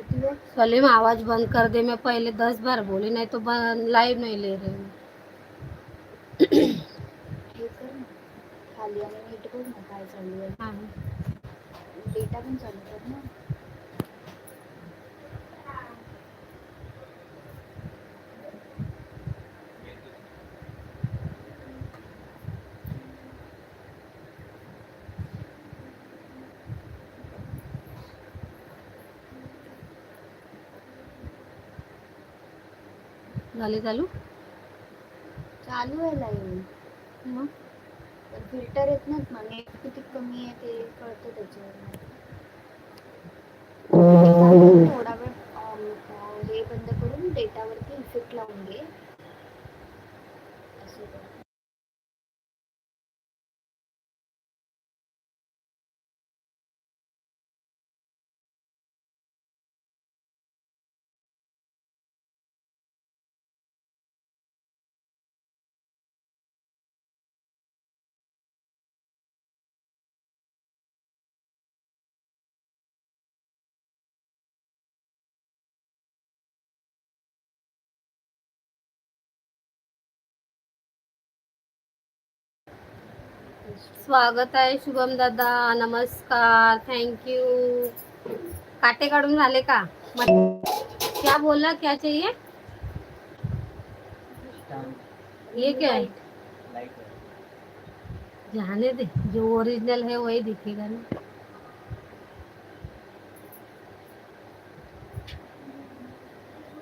करती हो सलीम आवाज बंद कर दे मैं पहले दस बार बोली नहीं तो लाइव नहीं ले रही हूँ। खाली आणि नीट बघ ना काय चालू आहे हाँ. डेटा पण चालू कर ना. झाली चालू? चालू आहे लाईव्ह मग? पण फिल्टर येत नाहीत ना. नेट किती कमी आहे ते कळतं त्याच्यावर थोडा वेळ हे बंद करून डेटावरती इफेक्ट लावून घे. असं स्वागत आहे शुभम दादा नमस्कार थँक्यू काटे काढून झाले का? क्या बोला क्या चाहिए? ये क्या है? जाने दे जो ओरिजिनल है वही दिखेगा ना।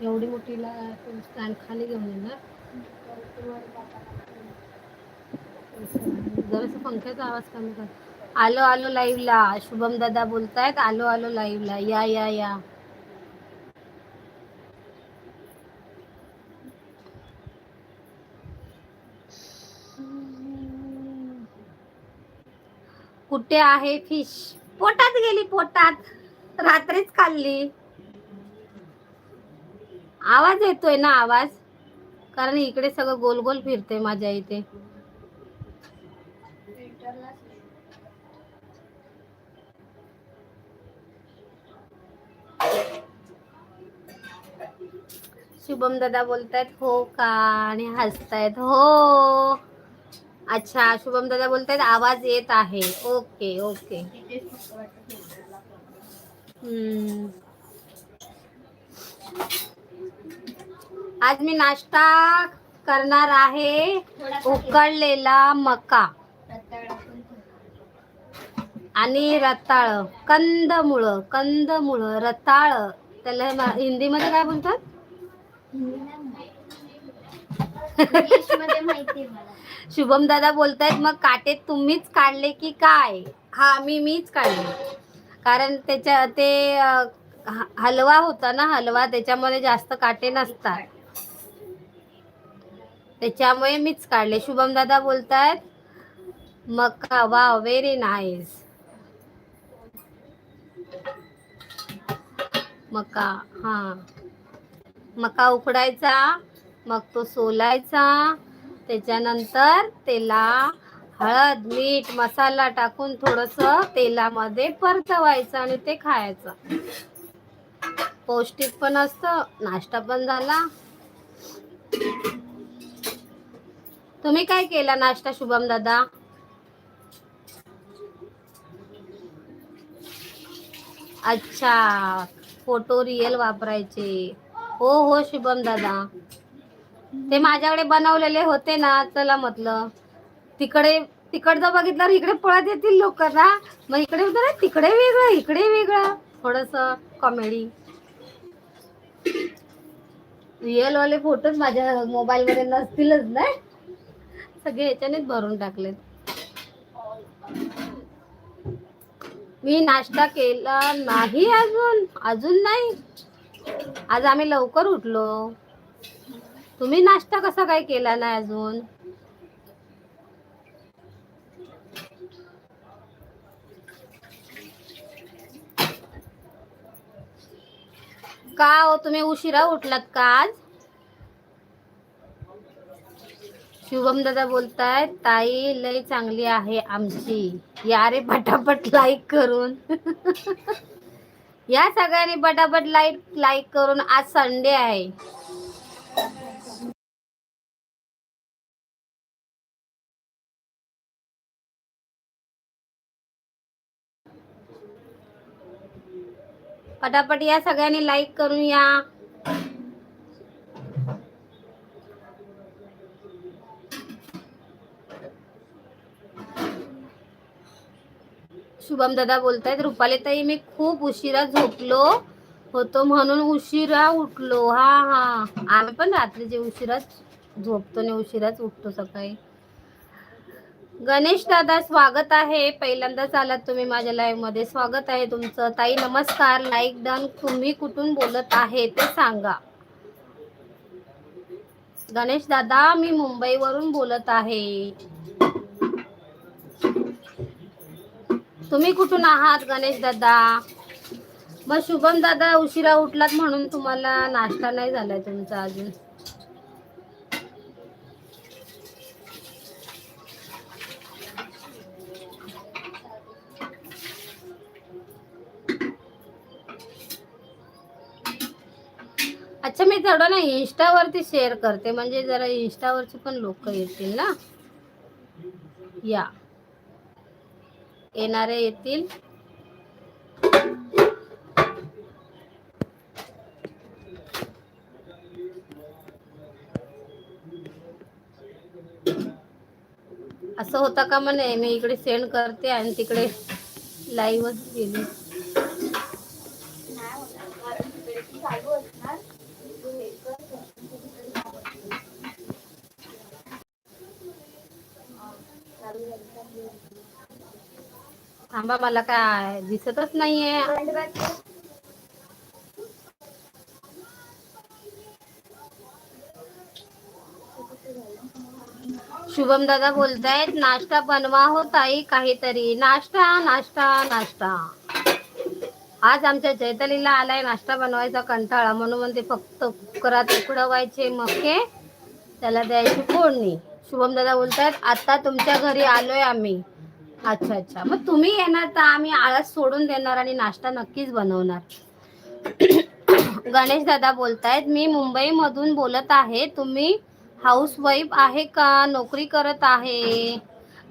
एवढी मोठीला स्टँड खाली घेऊन येणार? जरासं पंख्याचा आवाज कमी कर. आलो आलो लाईव्हला शुभम दादा बोलतायत आलो आलो लाईव्हला या या या. कुठे आहे फिश पोटात गेली पोटात. रात्रीच खाल्ली. आवाज येतोय ना आवाज? कारण इकडे सगळं गोल गोल फिरते माझ्या इथे. शुभम दादा बोलतायत हो का? आणि हसतायत हो. अच्छा शुभम दादा बोलतायत आवाज येत आहे. Okay okay. हम्म. आज मी नाश्ता करणार आहे उकळलेला मका. आणि रताळ कंदमुळ कंदमुळ रताळ. त्याला हिंदीमध्ये काय बोलतात? शुभम दादा बोलतायत मग काटे तुम्हीच काढले की काय? हा मी मीच काढले. कारण त्याच्या ते हलवा होता ना हलवा त्याच्यामध्ये जास्त काटे नसतात. त्याच्यामुळे मीच काढले. शुभम दादा बोलतायत मका वा व्हेरी नाईस मका हा. मका उकडायचा मग तो सोलायचा. त्याच्यानंतर त्याला हळद मीठ मसाला टाकून थोडस तेलामध्ये परतवायचं आणि ते खायचं. पौष्टिक पण असतं नाश्ता पण झाला. तुम्ही काय केला नाश्ता शुभम दादा? अच्छा. फोटो रिअल वापरायचे. हो हो शुभम दादा. ते माझ्याकडे बनवलेले होते ना चला म्हटलं. तिकडे तिकडचं बघितल्यावर इकडे पळत येतील लोक ना. मग इकडे ना तिकडे वेगळं इकडे वेगळं. थोडस कॉमेडी रिअल वाले फोटोच माझ्या मोबाईल मध्ये नसतीलच ना. सगळे ह्याच्यानेच भरून टाकलेत. मी नाश्ता केला नाही अजून अजून नाही. आज आम्ही लवकर उठलो. तुम्ही नाश्ता कसा काय केला नाही अजून? का हो तुम्ही उशिरा उठलात का आज? शुभम दादा बोलतायत ताई लय चांगली आहे आमची. या रे पटापट लाईक करून. या सगळ्यांनी पटापट लाईक लाईक करून आज संडे आहे. पटापट या सगळ्यांनी लाईक करून या. शुभम दादा बोलतायत. रुपाली ताई मी खूप उशिरा झोपलो होतो म्हणून उशिरा उठलो. हा हा. आम्ही पण रात्रीचे उशिराच झोपतो आणि उशिराच उठतो सकाळी. गणेश दादा स्वागत आहे. पहिल्यांदाच आलात तुम्ही माझ्या लाईव्हमध्ये. स्वागत आहे तुमचं. ताई नमस्कार. लाईक डन तुम्ही कुठून बोलत आहे ते सांगा. गणेश दादा मी मुंबईवरून बोलत आहे. तुम्ही कुठून आहात गणेश दादा? मग शुभम दादा उशिरा उठलात म्हणून तुम्हाला नाश्ता नाही झालाय तुमचा अजून. अच्छा मी थोडं ना इंस्टावरती शेअर करते म्हणजे जरा इंस्टावरची पण लोक येतील ना? या. येणारे येतील. असं होतं का म्हणे मी इकडे सेंड करते आणि तिकडे लाईव्हच गेली नाही होणार कारण तिकडे ती चालू असणार तू हे कर हा, चालू झाली का? थांबा मला काय दिसतच नाहीये. शुभम दादा बोलतायत नाश्ता बनवा हो ताई काहीतरी. नाश्ता नाश्ता नाश्ता. आज आमच्या चैतलीला आलाय नाश्ता बनवायचा कंटाळा म्हणून म्हणते फक्त कुकरात उकडवायचे मके त्याला द्यायची फोडणी. शुभम दादा बोलतायत आता तुमच्या घरी आलोय आम्ही. अच्छा अच्छा. मग तुम्ही येणार तर आम्ही आळस सोडून देणार आणि नाश्ता नक्कीच बनवणार. गणेश दादा बोलतायत मी मुंबईमधून बोलत आहे. तुम्ही हाऊस वाईफ आहे का? नोकरी करत आहे?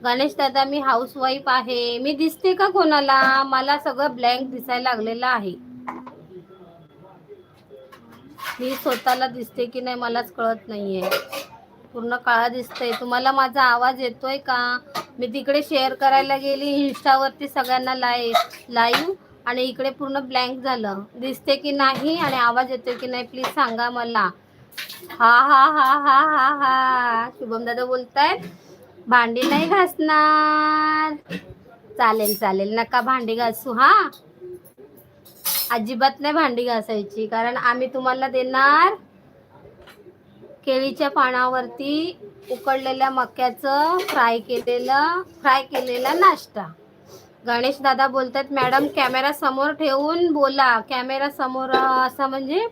गणेश दादा मी हाऊस वाईफ आहे. मी दिसते का कोणाला? मला सगळं ब्लँक दिसायला लागलेलं आहे. मी स्वतःला दिसते की नाही मलाच कळत नाहीये. पूर्ण काळा दिसतंय. तुम्हाला माझा आवाज येतोय का? मी तिकडे शेअर करायला गेली इन्स्टावरती सगळ्यांना लाईव्ह लाईव्ह आणि इकडे पूर्ण ब्लँक झालं. दिसते की नाही आणि आवाज येतोय की नाही प्लीज सांगा मला. हा हा हा हा हा हा. शुभम दादा बोलतायत भांडी नाही घासणार. चालेल चालेल. नका भांडी घासू हा. अजिबात नाही भांडी घासायची कारण आम्ही तुम्हाला देणार केळीच्या पानावरती उकडलेल्या मक्याचं फ्राय केलेलं फ्राय केलेला नाश्ता. गणेश दादा बोलतात मॅडम कॅमेरा समोर ठेवून बोला. कॅमेरा समोर असं म्हणजे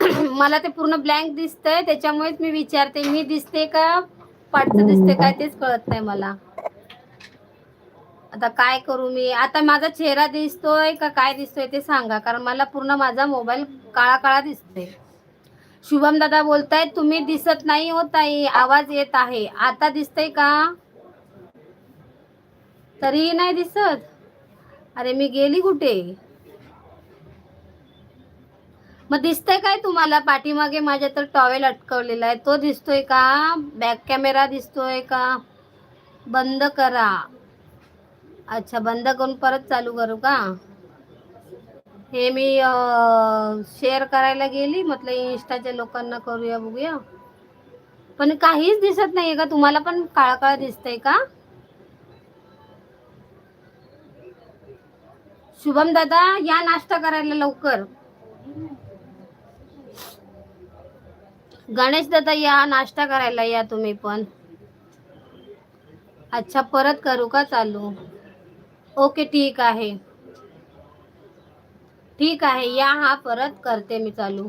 मला ते पूर्ण ब्लँक दिसतंय त्याच्यामुळेच मी विचारते मी दिसते का? पाठचं दिसते काय तेच कळत नाही मला. आता काय करू मी? आता माझा चेहरा दिसतोय का काय दिसतोय ते सांगा कारण मला पूर्ण माझा मोबाईल काळा काळा दिसतोय. शुभम दादा बोलतायत तुम्ही दिसत नाही हो ताई आवाज येत आहे. आता दिसतंय का? तरीही नाही दिसत? अरे मी गेली कुठे? मग दिसतंय काय तुम्हाला? पाठीमागे माझ्या तर टॉवेल अटकवलेला आहे. तो दिसतोय का? बॅक कॅमेरा दिसतोय का? बंद करा. अच्छा बंद करून परत चालू करू का? हे मी शेअर करायला गेली. म्हटलं इंस्टाच्या लोकांना करूया बघूया. पण काहीच दिसत नाही का? तुम्हाला पण काळा काळा दिसतंय का? शुभम दादा या नाश्ता करायला लवकर. गणेश दादा या नाश्ता करायला या तुम्ही पण. अच्छा परत करू का चालू? ओके ठीक आहे. ठीक आहे या हा परत करते मी चालू.